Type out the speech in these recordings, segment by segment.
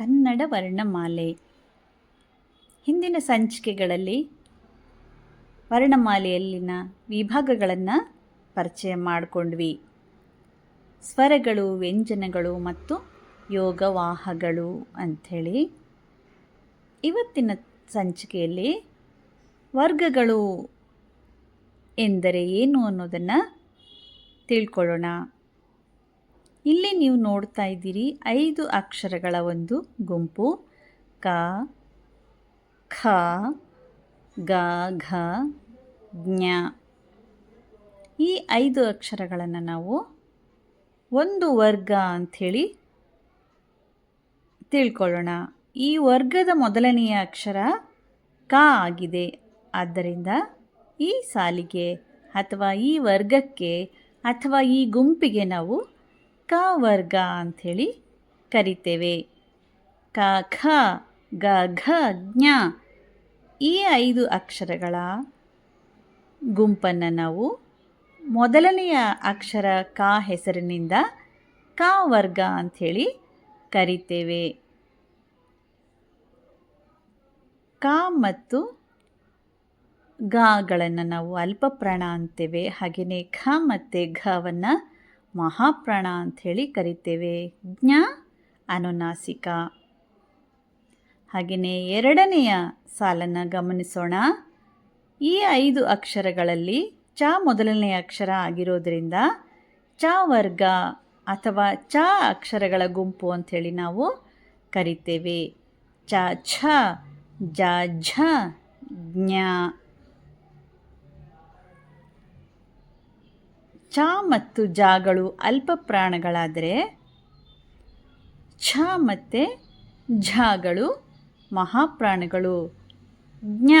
ಕನ್ನಡ ವರ್ಣಮಾಲೆ. ಹಿಂದಿನ ಸಂಚಿಕೆಗಳಲ್ಲಿ ವರ್ಣಮಾಲೆಯಲ್ಲಿನ ವಿಭಾಗಗಳನ್ನು ಪರಿಚಯ ಮಾಡಿಕೊಂಡ್ವಿ. ಸ್ವರಗಳು, ವ್ಯಂಜನಗಳು ಮತ್ತು ಯೋಗವಾಹಗಳು ಅಂಥೇಳಿ. ಇವತ್ತಿನ ಸಂಚಿಕೆಯಲ್ಲಿ ವರ್ಗಗಳು ಎಂದರೆ ಏನು ಅನ್ನೋದನ್ನು ತಿಳ್ಕೊಳ್ಳೋಣ. ಇಲ್ಲಿ ನೀವು ನೋಡ್ತಾ ಇದ್ದೀರಿ ಐದು ಅಕ್ಷರಗಳ ಒಂದು ಗುಂಪು. ಕ, ಖ, ಗ, ಘ, ಜ್ಞ. ಈ ಐದು ಅಕ್ಷರಗಳನ್ನು ನಾವು ಒಂದು ವರ್ಗ ಅಂಥೇಳಿ ತಿಳ್ಕೊಳ್ಳೋಣ. ಈ ವರ್ಗದ ಮೊದಲನೆಯ ಅಕ್ಷರ ಕ ಆಗಿದೆ. ಆದ್ದರಿಂದ ಈ ಸಾಲಿಗೆ ಅಥವಾ ಈ ವರ್ಗಕ್ಕೆ ಅಥವಾ ಈ ಗುಂಪಿಗೆ ನಾವು ಕ ವರ್ಗ ಅಂಥೇಳಿ ಕರಿತೇವೆ. ಕ, ಖ, ಗ, ಘ, ಜ್ಞ. ಈ ಐದು ಅಕ್ಷರಗಳ ಗುಂಪನ್ನು ನಾವು ಮೊದಲನೆಯ ಅಕ್ಷರ ಕ ಹೆಸರಿನಿಂದ ಕ ವರ್ಗ ಅಂಥೇಳಿ ಕರಿತೇವೆ. ಕ ಮತ್ತು ಗಾಗಳನ್ನು ನಾವು ಅಲ್ಪಪ್ರಾಣ ಅಂತೇವೆ. ಹಾಗೆಯೇ ಖ ಮತ್ತು ಘವನ್ನು ಮಹಾಪ್ರಾಣ ಅಂಥೇಳಿ ಕರಿತೇವೆ. ಜ್ಞ ಅನುನಾಸಿಕ. ಹಾಗೆಯೇ ಎರಡನೆಯ ಸಾಲನ್ನು ಗಮನಿಸೋಣ. ಈ ಐದು ಅಕ್ಷರಗಳಲ್ಲಿ ಚ ಮೊದಲನೆಯ ಅಕ್ಷರ ಆಗಿರೋದರಿಂದ ಚ ವರ್ಗ ಅಥವಾ ಚ ಅಕ್ಷರಗಳ ಗುಂಪು ಅಂಥೇಳಿ ನಾವು ಕರಿತೇವೆ. ಚ, ಛ, ಜ, ಝ, ಜ್ಞ. ಚ ಮತ್ತು ಜಾಗಳು ಅಲ್ಪ ಪ್ರಾಣಗಳಾದರೆ ಛ ಮತ್ತು ಝಗಳು ಮಹಾಪ್ರಾಣಗಳು. ಜ್ಞ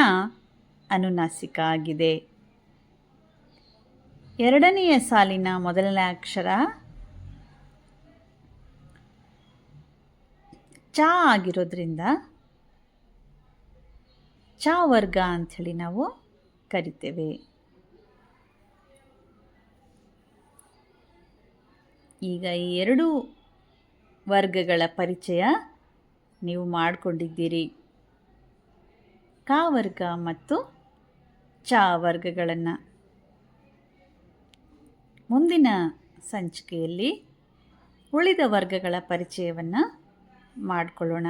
ಅನುನಾಸಿಕ ಆಗಿದೆ. ಎರಡನೆಯ ಸಾಲಿನ ಮೊದಲನೇ ಅಕ್ಷರ ಚ ಆಗಿರೋದ್ರಿಂದ ಚ ವರ್ಗ ಅಂಥೇಳಿ ನಾವು ಕರಿತೇವೆ. ಈಗ ಈ ಎರಡು ವರ್ಗಗಳ ಪರಿಚಯ ನೀವು ಮಾಡಿಕೊಂಡಿದ್ದೀರಿ. ಕ ವರ್ಗ ಮತ್ತು ಚ ವರ್ಗಗಳನ್ನು. ಮುಂದಿನ ಸಂಚಿಕೆಯಲ್ಲಿ ಉಳಿದ ವರ್ಗಗಳ ಪರಿಚಯವನ್ನು ಮಾಡಿಕೊಳ್ಳೋಣ.